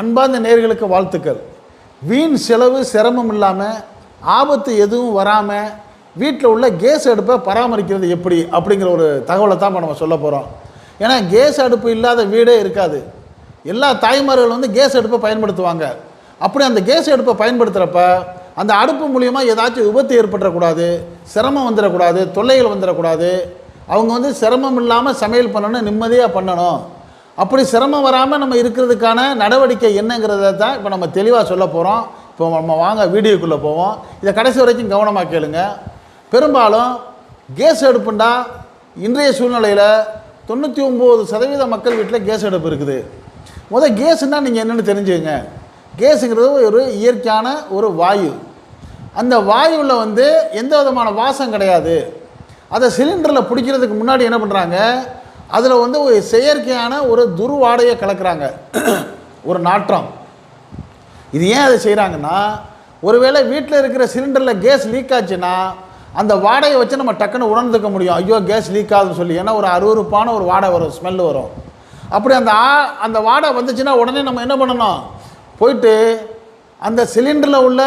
அன்பார்ந்த நேர்களுக்கு வாழ்த்துக்கள். வீண் செலவு சிரமம் இல்லாமல் ஆபத்து எதுவும் வராமல் வீட்டில் உள்ள கேஸ் அடுப்பை பராமரிக்கிறது எப்படி? அப்படிங்கிற ஒரு தகவலை தான் நம்ம சொல்ல போகிறோம் ஏன்னா கேஸ் அடுப்பு இல்லாத வீடே இருக்காது. எல்லா தாய்மார்கள் வந்து கேஸ் அடுப்பை பயன்படுத்துவாங்க. அப்படி அந்த கேஸ் அடுப்பை பயன்படுத்துகிறப்ப அந்த அடுப்பு மூலயமா ஏதாச்சும் விபத்து ஏற்பட்டுறக்கூடாது சிரமம் வந்துடக்கூடாது தொல்லைகள் வந்துடக்கூடாது அவங்க வந்து சிரமம் இல்லாமல் சமையல் பண்ணணும் நிம்மதியாக பண்ணணும். அப்படி சிரமம் வராமல் நம்ம இருக்கிறதுக்கான நடவடிக்கை என்னங்கிறத தான் இப்போ நம்ம தெளிவாக சொல்ல போகிறோம் இப்போ நம்ம வாங்க வீடியோக்குள்ளே போவோம். இதை கடைசி வரைக்கும் கவனமாக கேளுங்க. பெரும்பாலும் கேஸ் அடுப்புண்டா இன்றைய சூழ்நிலையில் தொண்ணூற்றி ஒம்பது சதவீத மக்கள் வீட்டில் கேஸ் அடுப்பு இருக்குது. முதல் கேஸுன்னா நீங்கள் என்னென்னு தெரிஞ்சுக்கங்க. கேஸுங்கிறது ஒரு இயற்கையான ஒரு வாயு. அந்த வாயுவில் வந்து எந்த விதமான வாசம் கிடையாது. அதை சிலிண்டரில் பிடிக்கிறதுக்கு முன்னாடி என்ன பண்ணுறாங்க அதில் வந்து ஒரு செயற்கையான ஒரு துர்வாடையை கலக்கிறாங்க. ஒரு நாற்றம். இது ஏன் அதை செய்கிறாங்கன்னா ஒருவேளை வீட்டில் இருக்கிற சிலிண்டரில் கேஸ் லீக் ஆச்சுன்னா அந்த வாடையை வச்சு நம்ம டக்குன்னு உணர்ந்துக்க முடியும். ஐயோ கேஸ் லீக் ஆகுதுன்னு சொல்லி. ஏன்னா ஒரு அறுவறுப்பான ஒரு வாடை வரும் ஸ்மெல் வரும். அப்படி அந்த ஆ அந்த வாடை வந்துச்சுன்னா உடனே நம்ம என்ன பண்ணணும்? போயிட்டு அந்த சிலிண்டரில் உள்ள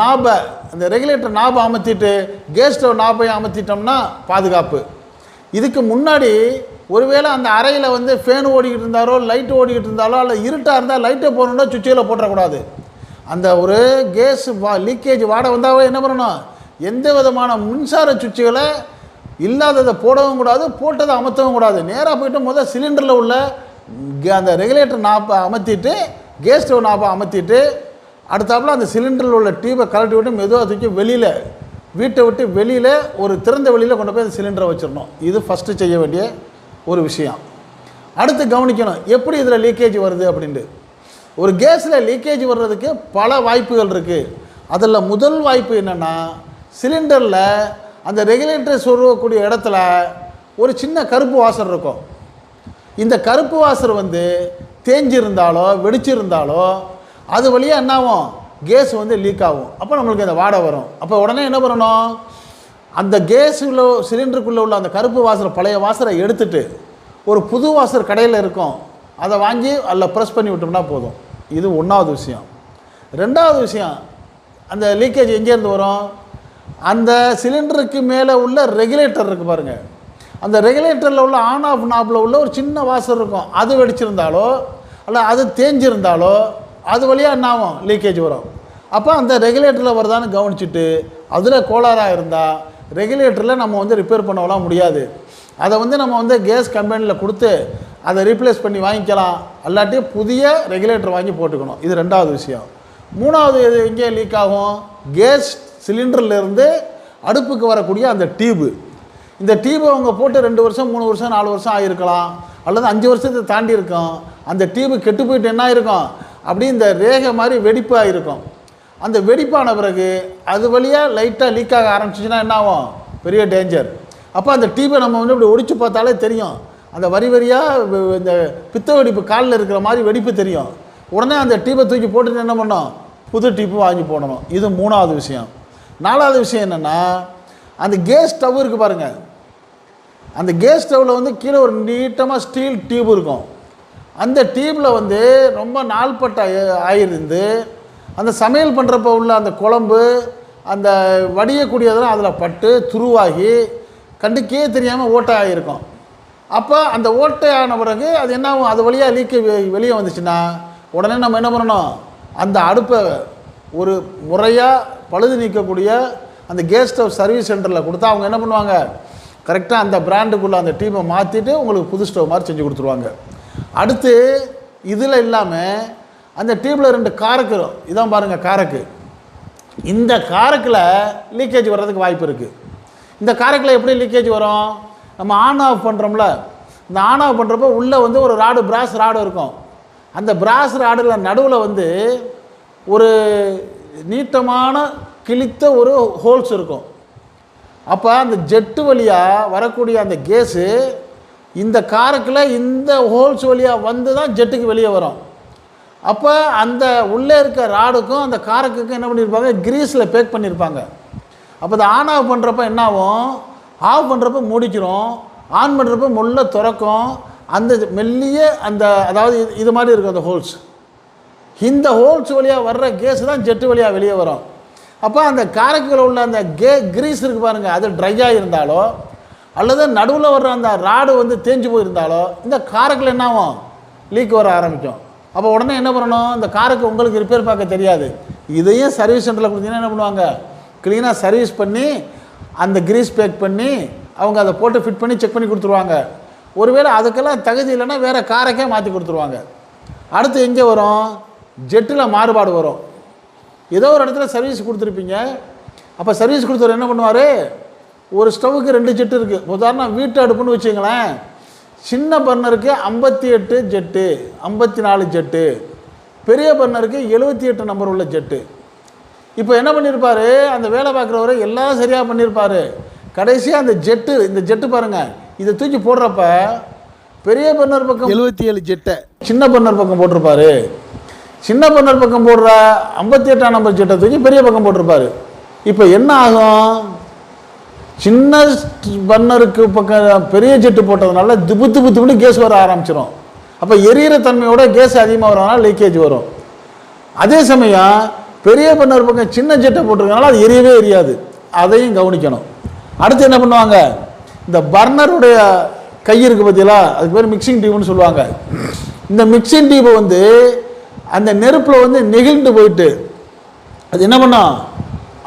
நாபை அந்த ரெகுலேட்டர் நாபை அமர்த்திட்டு கேஸ் ஸ்டவ் நாபை அமர்த்திட்டோம்னா பாதுகாப்பு. இதுக்கு முன்னாடி ஒருவேளை அந்த அறையில் வந்து ஃபேன் ஓடிக்கிட்டு இருந்தாரோ லைட் ஓடிக்கிட்டு இருந்தாலோ அல்ல இருட்டாக இருந்தால் லைட்டை போடணுன்னா சுவிட்சில் போட்டுறக்கூடாது. அந்த ஒரு கேஸ் வா லீக்கேஜ் வாடை வந்தாவே என்ன பண்ணணும்? எந்த விதமான மின்சார சுவிட்சுகளை இல்லாததை போடவும் கூடாது போட்டதை அமர்த்தவும் கூடாது. நேராக போயிட்டு முதல் சிலிண்டரில் உள்ள அந்த ரெகுலேட்டர் நாப்பை அமர்த்திட்டு கேஸ் ஸ்டவ் நாப்பை அமர்த்திட்டு அடுத்தாப்புல அந்த சிலிண்டரில் உள்ள டியூபை கலட்டி விட்டு மெதுவாக தூக்கி வெளியில் வீட்டை விட்டு வெளியில் ஒரு திறந்த வெளியில் கொண்டு போய் அந்த சிலிண்டரை வச்சிடணும். இது ஃபஸ்ட்டு செய்ய வேண்டிய ஒரு விஷயம். அடுத்து கவனிக்கணும் எப்படி இதில் லீக்கேஜ் வருது அப்படின்ட்டு. ஒரு கேஸில் லீக்கேஜ் வர்றதுக்கு பல வாய்ப்புகள் இருக்குது அதில் முதல் வாய்ப்பு என்னென்னா சிலிண்டரில் அந்த ரெகுலேட்டரை சொருகக்கூடிய இடத்துல ஒரு சின்ன கருப்பு வாசர் இருக்கும். இந்த கருப்பு வாசர் வந்து தேஞ்சிருந்தாலோ வெடிச்சிருந்தாலோ அது வழியாக என்ன ஆகும் கேஸ் வந்து லீக் ஆகும். அப்போ நம்மளுக்கு இந்த வாடை வரும். அப்போ உடனே என்ன பண்ணணும்? அந்த கேஸில் சிலிண்டருக்குள்ளே உள்ள அந்த கருப்பு வாசரை பழைய வாசரை எடுத்துட்டு ஒரு புது வாசர் கடையில் இருக்கும். அதை வாங்கி அதில் ப்ரெஸ் பண்ணி விட்டோம்னா போதும். இது ஒன்றாவது விஷயம். ரெண்டாவது விஷயம் அந்த லீக்கேஜ் எங்கேருந்து வரும்? அந்த சிலிண்டருக்கு மேலே உள்ள ரெகுலேட்டர் இருக்குது பாருங்கள் அந்த ரெகுலேட்டரில் உள்ள ஆன் ஆஃப் நாப்பில் உள்ள ஒரு சின்ன வாசர் இருக்கும். அது வெடிச்சிருந்தாலோ அல்ல அது தேஞ்சிருந்தாலோ அது வழியாக என்ன ஆகும்? லீக்கேஜ் வரும். அப்போ அந்த ரெகுலேட்டரில் வருதான்னு கவனிச்சுட்டு அதில் கோளாறாக இருந்தால் ரெகுலேட்டரில் நம்ம வந்து ரிப்பேர் பண்ணலாம் முடியாது. அதை வந்து நம்ம வந்து கேஸ் கம்பெனியில் கொடுத்து அதை ரீப்ளேஸ் பண்ணி வாங்கிக்கலாம். அல்லாட்டி புதிய ரெகுலேட்டர் வாங்கி போட்டுக்கணும். இது ரெண்டாவது விஷயம். மூணாவது இது எங்கே லீக் ஆகும்? கேஸ் சிலிண்டர்லேருந்து அடுப்புக்கு வரக்கூடிய அந்த டியூபு இந்த டியூபை அவங்க போட்டு ரெண்டு வருஷம் மூணு வருஷம் நாலு வருஷம் ஆகிருக்கலாம் அல்லது அஞ்சு வருஷத்தை தாண்டி இருக்கும். அந்த டியூபு கெட்டு போயிட்டு என்ன ஆயிருக்கும்? அப்படி இந்த ரேகை மாதிரி வெடிப்பாக இருக்கும். அந்த வெடிப்பான பிறகு அது வழியாக லைட்டாக லீக் ஆக ஆரம்பிச்சிச்சுன்னா என்ன ஆகும்? பெரிய டேஞ்சர் அப்போ அந்த டியூபை நம்ம வந்து இப்படி ஒடிச்சு பார்த்தாலே தெரியும். அந்த வரி வரியாக இந்த பித்த வெடிப்பு காலில் இருக்கிற மாதிரி வெடிப்பு தெரியும். உடனே அந்த டியூபை தூக்கி போட்டுட்டு என்ன பண்ணோம் புது டியூப்பு வாங்கி போடணும். இது மூணாவது விஷயம். நாலாவது விஷயம் என்னென்னா அந்த கேஸ் ஸ்டவ் இருக்குது பாருங்கள் அந்த கேஸ் ஸ்டவ்வில் வந்து கீழே ஒரு நீட்டமாக ஸ்டீல் டியூப் இருக்கும். அந்த டீமில் வந்து ரொம்ப நாள்பட்ட ஆயிருந்து அந்த சமையல் பண்ணுறப்ப உள்ள அந்த குழம்பு அந்த வடியக்கூடியதெல்லாம் அதில் பட்டு துருவாகி கண்டுக்கே தெரியாமல் ஓட்டை ஆகியிருக்கும் அப்போ அந்த ஓட்டை ஆன பிறகு அது என்ன ஆகும் அது வழியாக லீக்கு வெளியே வந்துச்சுன்னா உடனே நம்ம என்ன பண்ணணும்? அந்த அடுப்பை ஒரு முறையாக பழுது நீக்கக்கூடிய அந்த கேஸ் ஸ்டவ் சர்வீஸ் சென்டரில் கொடுத்தா அவங்க என்ன பண்ணுவாங்க? கரெக்டாக அந்த பிராண்டுக்குள்ளே அந்த டீமை மாற்றிட்டு உங்களுக்கு புது ஸ்டவ் மாதிரி செஞ்சு கொடுத்துருவாங்க. அடுத்து இதில் இல்லாமல் அந்த டியூப்பில் ரெண்டு காரக்கு இதான் பாருங்கள் காரக்கு. இந்த காரக்கில் லீக்கேஜ் வர்றதுக்கு வாய்ப்பு இருக்குது இந்த காரக்கில் எப்படி லீக்கேஜ் வரும்? நம்ம ஆன் ஆஃப் பண்ணுறோம்ல இந்த ஆன் ஆஃப் பண்ணுறப்போ உள்ளே வந்து ஒரு ராடு பிராஸ் ராடு இருக்கும். அந்த பிராஸ் ராடில் நடுவில் வந்து ஒரு நீட்டமான கிழித்த ஒரு ஹோல்ஸ் இருக்கும். அப்போ அந்த ஜெட்டு வழியாக வரக்கூடிய அந்த கேஸு இந்த காரக்கில் இந்த ஹோல்ஸ் வழியாக வந்து தான் ஜெட்டுக்கு வெளியே வரும். அப்போ அந்த உள்ளே இருக்க ராடுக்கும் அந்த காரக்குக்கும் என்ன பண்ணியிருப்பாங்க கிரீஸில் பேக் பண்ணியிருப்பாங்க அப்போ அதை ஆன் ஆஃப் பண்ணுறப்ப என்ன ஆகும் ஆஃப் பண்ணுறப்ப முடிக்கிறோம் ஆன் பண்ணுறப்ப முள்ள திறக்கும். அந்த மெல்லிய அந்த அதாவது இது- இது மாதிரி இருக்கும் அந்த ஹோல்ஸ் இந்த ஹோல்ஸ் வழியாக வர்ற கேஸ் தான் ஜெட்டு வழியாக வெளியே வரும். அப்போ அந்த காரக்குள்ள உள்ள அந்த கே கிரீஸ் இருக்கு பாருங்கள் அது ட்ரையாக இருந்தாலோ அல்லது நடுவில் வர்ற அந்த ராடு வந்து தேஞ்சு போயிருந்தாலோ இந்த காரைக்குள்ள என்ன ஆகும்? லீக் வர ஆரம்பிக்கும். அப்போ உடனே என்ன பண்ணணும்? இந்த காருக்கு உங்களுக்கு ரிப்பேர் பார்க்க தெரியாது. இதையும் சர்வீஸ் சென்டரில் கொடுத்தீங்கன்னா என்ன பண்ணுவாங்க? க்ளீனாக சர்வீஸ் பண்ணி அந்த கிரீஸ் பேக் பண்ணி அவங்க அதை போட்டு ஃபிட் பண்ணி செக் பண்ணி கொடுத்துருவாங்க. ஒருவேளை அதுக்கெல்லாம் தகுதி இல்லைன்னா வேறு காரைக்கே மாற்றி கொடுத்துருவாங்க. அடுத்து எங்கே வரும்? ஜெட்டில் மாறுபாடு வரும். ஏதோ ஒரு இடத்துல சர்வீஸ் கொடுத்துருப்பீங்க. அப்போ சர்வீஸ் கொடுத்தவர் என்ன பண்ணுவார்? ஒரு ஸ்டவ்வுக்கு ரெண்டு ஜெட்டு இருக்குது உதாரணம் வீட்டு அடுப்புன்னு வச்சுங்களேன் சின்ன பர்னருக்கு ஐம்பத்தி எட்டு ஜெட்டு ஐம்பத்தி நாலு ஜெட்டு. பெரிய பர்னருக்கு எழுபத்தி எட்டு நம்பர் உள்ள ஜெட்டு. இப்போ என்ன பண்ணியிருப்பாரு அந்த வேலை பார்க்குறவர் எல்லாம் சரியாக பண்ணியிருப்பாரு கடைசியாக அந்த ஜெட்டு இந்த ஜெட்டு பாருங்கள் இதை தூக்கி போடுறப்ப பெரிய பர்னர் பக்கம் எழுபத்தி ஏழு ஜெட்டை. சின்ன பர்னர் பக்கம் போட்டிருப்பாரு. சின்ன பர்னர் பக்கம் போடுற ஐம்பத்தி எட்டாம் நம்பர் ஜெட்டை தூக்கி பெரிய பக்கம் போட்டிருப்பாரு. இப்போ என்ன ஆகும்? சின்ன பர்னருக்கு பக்கம் பெரிய ஜெட்டு போட்டதுனால திபு திபு திபுன்னு கேஸ் வர ஆரம்பிச்சிடும் அப்போ எரியிற தன்மையோட கேஸ் அதிகமாக வரதுனால லீக்கேஜ் வரும். அதே சமயம் பெரிய பர்னர் பக்கம் சின்ன ஜெட்டை போட்டிருக்கனால அது எரியவே எரியாது. அதையும் கவனிக்கணும். அடுத்து என்ன பண்ணுவாங்க? இந்த பர்னருடைய கை இருக்குது பார்த்தீங்களா அதுக்கு பேர் மிக்சிங் டியூப்னு சொல்லுவாங்க. இந்த மிக்சிங் டியூப் வந்து அந்த நெருப்பில் வந்து நெகிழ்ந்து போயிட்டு அது என்ன பண்ணும்?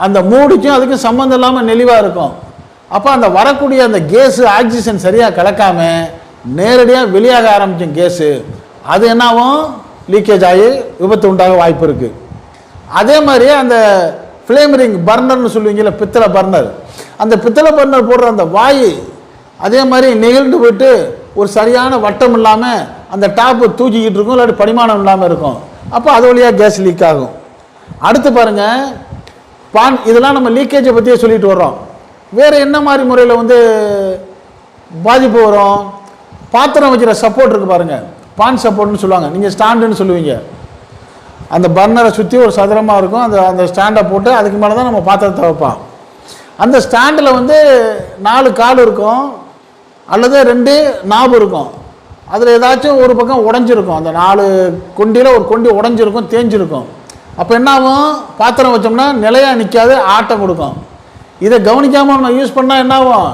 அந்த மூடிக்கும் அதுக்கும் சம்மந்தம் இல்லாமல் நெளிவாக இருக்கும். அப்போ அந்த வரக்கூடிய அந்த கேஸு ஆக்சிஜன் சரியாக கலக்காமல் நேரடியாக வெளியாக ஆரம்பிக்கும் கேஸு அது என்னாகும்? லீக்கேஜ் ஆகி விபத்து உண்டாக வாய்ப்பு இருக்குது அதே மாதிரி அந்த ஃப்ளேமரிங் பர்னர்னு சொல்லுவீங்கள பித்தளை பர்னர் அந்த பித்தளை பர்னர் போடுற அந்த வாயு அதே மாதிரி நெகிழ்ந்து போயிட்டு ஒரு சரியான வட்டம் இல்லாமல் அந்த டாப்பு தூக்கிக்கிட்டு இருக்கும் இல்லாட்டி பரிமாணம் இல்லாமல் இருக்கும். அப்போ அது வழியாக கேஸ் லீக் ஆகும். அடுத்து பாருங்க பான் இதெல்லாம் நம்ம லீக்கேஜை பற்றியே சொல்லிட்டு வர்றோம். வேறு என்ன மாதிரி முறையில் வந்து பாதிப்பு வரும்? பாத்திரம் வைக்கிற சப்போர்ட் இருக்குது பாருங்கள் பான் சப்போர்ட்னு சொல்லுவாங்க. நீங்கள் ஸ்டாண்டுன்னு சொல்லுவீங்க. அந்த பர்னரை சுற்றி ஒரு சதுரமாக இருக்கும். அந்த அந்த ஸ்டாண்டை போட்டு அதுக்கு மேலே தான் நம்ம பாத்திரத்தை வைப்போம். அந்த ஸ்டாண்டில் வந்து நாலு கால் இருக்கும். அல்லது ரெண்டு நாபு இருக்கும். அதில் ஏதாச்சும் ஒரு பக்கம் உடஞ்சிருக்கும். அந்த நாலு கொண்டியில் ஒரு கொண்டி உடஞ்சிருக்கும் தேஞ்சிருக்கும். அப்போ என்ன ஆகும்? பாத்திரம் வச்சோம்னா நிலையாக நிற்காது ஆட்டம் கொடுக்கும். இதை கவனிக்காமல் நம்ம யூஸ் பண்ணால் என்ன ஆகும்?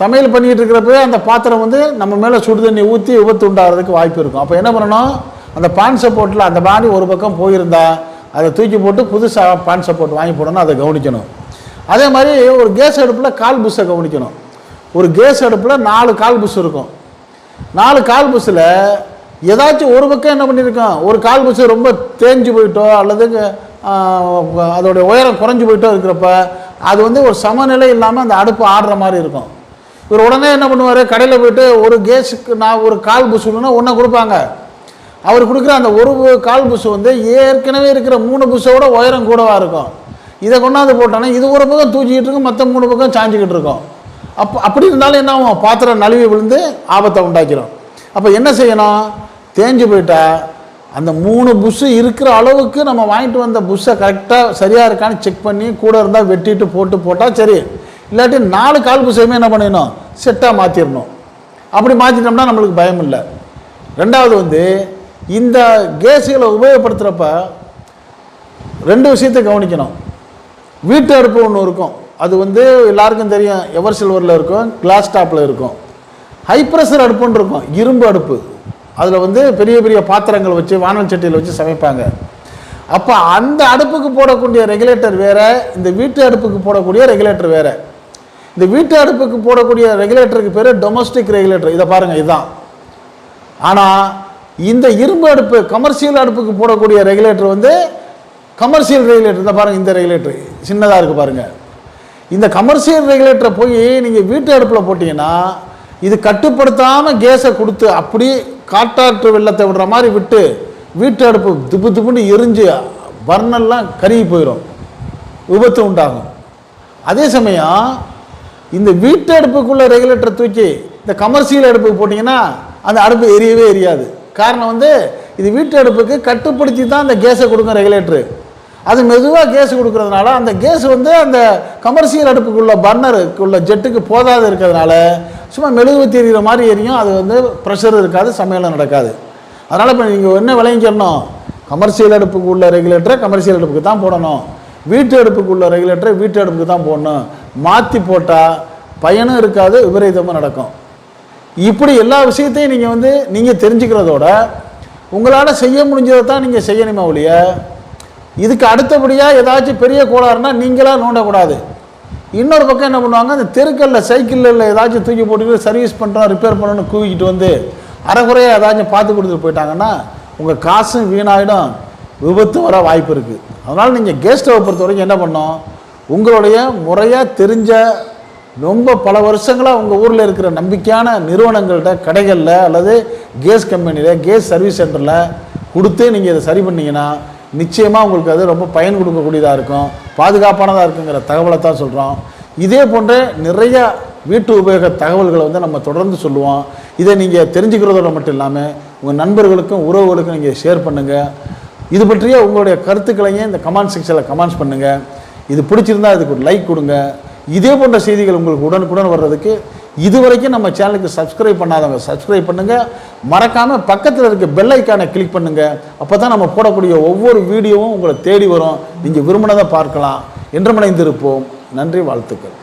சமையல் பண்ணிக்கிட்டு இருக்கிறப்பவே அந்த பாத்திரம் வந்து நம்ம மேலே சுடு தண்ணி ஊற்றி விபத்து உண்டாகிறதுக்கு வாய்ப்பு இருக்கும். அப்போ என்ன பண்ணணும்? அந்த பான் சப்போர்ட்டில் அந்த பாடி ஒரு பக்கம் போயிருந்தா அதை தூக்கி போட்டு புதுசாக பான் சப்போர்ட் வாங்கி போடணும் அதை கவனிக்கணும். அதே மாதிரி ஒரு கேஸ் அடுப்பில் கால் புஷ்ஷை கவனிக்கணும். ஒரு கேஸ் அடுப்பில் நாலு கால் புஷ் இருக்கும். நாலு கால் புஷ்ஷில் ஏதாச்சும் ஒரு பக்கம் என்ன பண்ணியிருக்கோம் ஒரு கால் புஷ் ரொம்ப தேஞ்சு போயிட்டோ அல்லது அதோடைய உயரம் குறைஞ்சி போயிட்டோ இருக்கிறப்ப அது வந்து ஒரு சமநிலை இல்லாமல் அந்த அடுப்பு ஆடுற மாதிரி இருக்கும். இவர் உடனே என்ன பண்ணுவார்? கடையில் போயிட்டு ஒரு கேஸுக்கு நான் ஒரு கால் புஷ் ஒன்றை கொடுப்பாங்க. அவர் கொடுக்குற அந்த ஒரு கால் புஷு வந்து ஏற்கனவே இருக்கிற மூணு புஷ்ஷோட உயரம் கூடவாக இருக்கும். இதை கொண்டாந்து போட்டோன்னா இது ஒரு பக்கம் தூக்கிக்கிட்டு இருக்கும் மற்ற மூணு பக்கம் சாஞ்சிக்கிட்டு இருக்கும். அப்போ அப்படி இருந்தாலும் என்ன ஆகும்? பாத்திரம் நழுவி விழுந்து ஆபத்தை உண்டாக்கிடும் அப்போ என்ன செய்யணும்? தேஞ்சு போயிட்டா அந்த மூணு புஷ்ஷு இருக்கிற அளவுக்கு நம்ம வாங்கிட்டு வந்த புஷ்ஷை கரெக்டாக சரியாக இருக்கான்னு செக் பண்ணி கூட இருந்தால் வெட்டிட்டு போட்டு போட்டால் சரி. இல்லாட்டி நாலு கால் புஷையுமே என்ன பண்ணிடணும்? செட்டாக மாற்றிடணும் அப்படி மாற்றிட்டோம்னா நம்மளுக்கு பயம் இல்லை. ரெண்டாவது வந்து இந்த கேஸுகளை உபயோகப்படுத்துகிறப்ப ரெண்டு விஷயத்தை கவனிக்கணும். வீட்டு அடுப்பு ஒன்று இருக்கும். அது வந்து எல்லாருக்கும் தெரியும். எவர் சில்வரில் இருக்கும் கிளாஸ் டாப்பில் இருக்கும். ஹை ப்ரெஷர் அடுப்புன்னு இருக்கும். இரும்பு அடுப்பு. அதில் வந்து பெரிய பெரிய பாத்திரங்கள் வச்சு வானல் சட்டியில் வச்சு சமைப்பாங்க. அப்போ அந்த அடுப்புக்கு போடக்கூடிய ரெகுலேட்டர் வேறு இந்த வீட்டு அடுப்புக்கு போடக்கூடிய ரெகுலேட்டர் வேறு. இந்த வீட்டு அடுப்புக்கு போடக்கூடிய ரெகுலேட்டருக்கு பேர் டொமஸ்டிக் ரெகுலேட்டர் இதை பாருங்கள் இதுதான். ஆனால் இந்த இரும்பு அடுப்பு கமர்ஷியல் அடுப்புக்கு போடக்கூடிய ரெகுலேட்டர் வந்து கமர்ஷியல் ரெகுலேட்டர் இந்த பாருங்கள் இந்த ரெகுலேட்டர் சின்னதாக இருக்குது பாருங்கள் இந்த கமர்ஷியல் ரெகுலேட்டரை போய் நீங்கள் வீட்டு அடுப்பில் போட்டிங்கன்னா இது கட்டுப்படுத்தாமல் கேஸை கொடுத்து அப்படி காட்டாற்று வெள்ளத்தை விடுற மாதிரி விட்டு வீட்டு அடுப்பு துப்பு துப்புன்னு எரிஞ்சு பர்னெல்லாம் கருகி போயிடும் விபத்து உண்டாகும். அதே சமயம் இந்த வீட்டு அடுப்புக்குள்ள ரெகுலேட்டரை தூக்கி இந்த கமர்ஷியல் அடுப்புக்கு போட்டிங்கன்னா அந்த அடுப்பு எரியவே எரியாது. காரணம் வந்து இது வீட்டு அடுப்புக்கு கட்டுப்படுத்தி தான் அந்த கேஸை கொடுக்கும் ரெகுலேட்டரு அது மெதுவாக கேஸ் கொடுக்கறதுனால அந்த கேஸ் வந்து அந்த கமர்ஷியல் அடுப்புக்குள்ள பர்னருக்குள்ள ஜெட்டுக்கு போதாது இருக்கிறதுனால சும்மா மெழுகு தெரிகிற மாதிரி எரியும். அது வந்து ப்ரெஷர் இருக்காது சமையலும் நடக்காது. அதனால் இப்போ நீங்கள் என்ன விளைஞ்சிடணும் கமர்ஷியல் அடுப்புக்கு உள்ள ரெகுலேட்டரை கமர்ஷியல் அடுப்புக்கு தான் போடணும். வீட்டு அடுப்புக்கு உள்ள ரெகுலேட்டரை வீட்டு அடுப்புக்கு தான் போடணும். மாற்றி போட்டால் பயனும் இருக்காது விபரீதமும் நடக்கும். இப்படி எல்லா விஷயத்தையும் நீங்கள் வந்து நீங்கள் தெரிஞ்சுக்கிறதோட உங்களால் செய்ய முடிஞ்சதை தான் நீங்கள் செய்யணுமா ஒழிய இதுக்கு அடுத்தபடியாக ஏதாச்சும் பெரிய கோளாறுனா நீங்களாக நோண்டக்கூடாது. இன்னொரு பக்கம் என்ன பண்ணுவாங்க அந்த தெருக்கல்ல சைக்கிளில் ஏதாச்சும் தூக்கி போட்டுக்கிட்டு சர்வீஸ் பண்ணுறோம் ரிப்பேர் பண்ணணும்னு கூவிக்கிட்டு வந்து அரைகுறையாக ஏதாச்சும் பார்த்து கொடுத்துட்டு போயிட்டாங்கன்னா உங்கள் காசும் வீணாயிடும். விபத்து வர வாய்ப்பு இருக்குது அதனால் நீங்கள் கேஸ் ஸ்டவை பொறுத்த வரைக்கும் என்ன பண்ணோம் உங்களுடைய முறையாக தெரிஞ்ச ரொம்ப பல வருஷங்களாக உங்கள் ஊரில் இருக்கிற நம்பிக்கையான நிறுவனங்கள்கிட்ட கடைகளில் அல்லது கேஸ் கம்பெனியில் கேஸ் சர்வீஸ் சென்டரில் கொடுத்து நீங்கள் இதை சரி பண்ணீங்கன்னா நிச்சயமாக உங்களுக்கு அது ரொம்ப பயன் கொடுக்கக்கூடியதாக இருக்கும். பாதுகாப்பானதாக இருக்குங்கிற தகவலை தான் சொல்கிறோம் இதே போன்ற நிறைய வீட்டு உபயோக தகவல்களை வந்து நம்ம தொடர்ந்து சொல்லுவோம். இதை நீங்கள் தெரிஞ்சுக்கிறதோட மட்டும் இல்லாமல் உங்கள் நண்பர்களுக்கும் உறவுகளுக்கும் நீங்கள் ஷேர் பண்ணுங்கள் இது பற்றிய உங்களுடைய கருத்துக்களையும் இந்த கமெண்ட் செக்ஷனில் கமெண்ட்ஸ் பண்ணுங்கள் இது பிடிச்சிருந்தா அதுக்கு ஒரு லைக் கொடுங்க. இதே போன்ற செய்திகள் உங்களுக்கு உடனுக்குடன் வர்றதுக்கு இதுவரைக்கும் நம்ம சேனலுக்கு சப்ஸ்கிரைப் பண்ணாதவங்க சப்ஸ்கிரைப் பண்ணுங்கள் மறக்காமல் பக்கத்தில் இருக்க பெல் ஐக்கானை கிளிக் பண்ணுங்கள் அப்போ தான் நம்ம போடக்கூடிய ஒவ்வொரு வீடியோவும் உங்களை தேடி வரும். நீங்கள் விரும்பினதை பார்க்கலாம். என்று மனைந்திருப்போம் நன்றி வாழ்த்துக்கள்.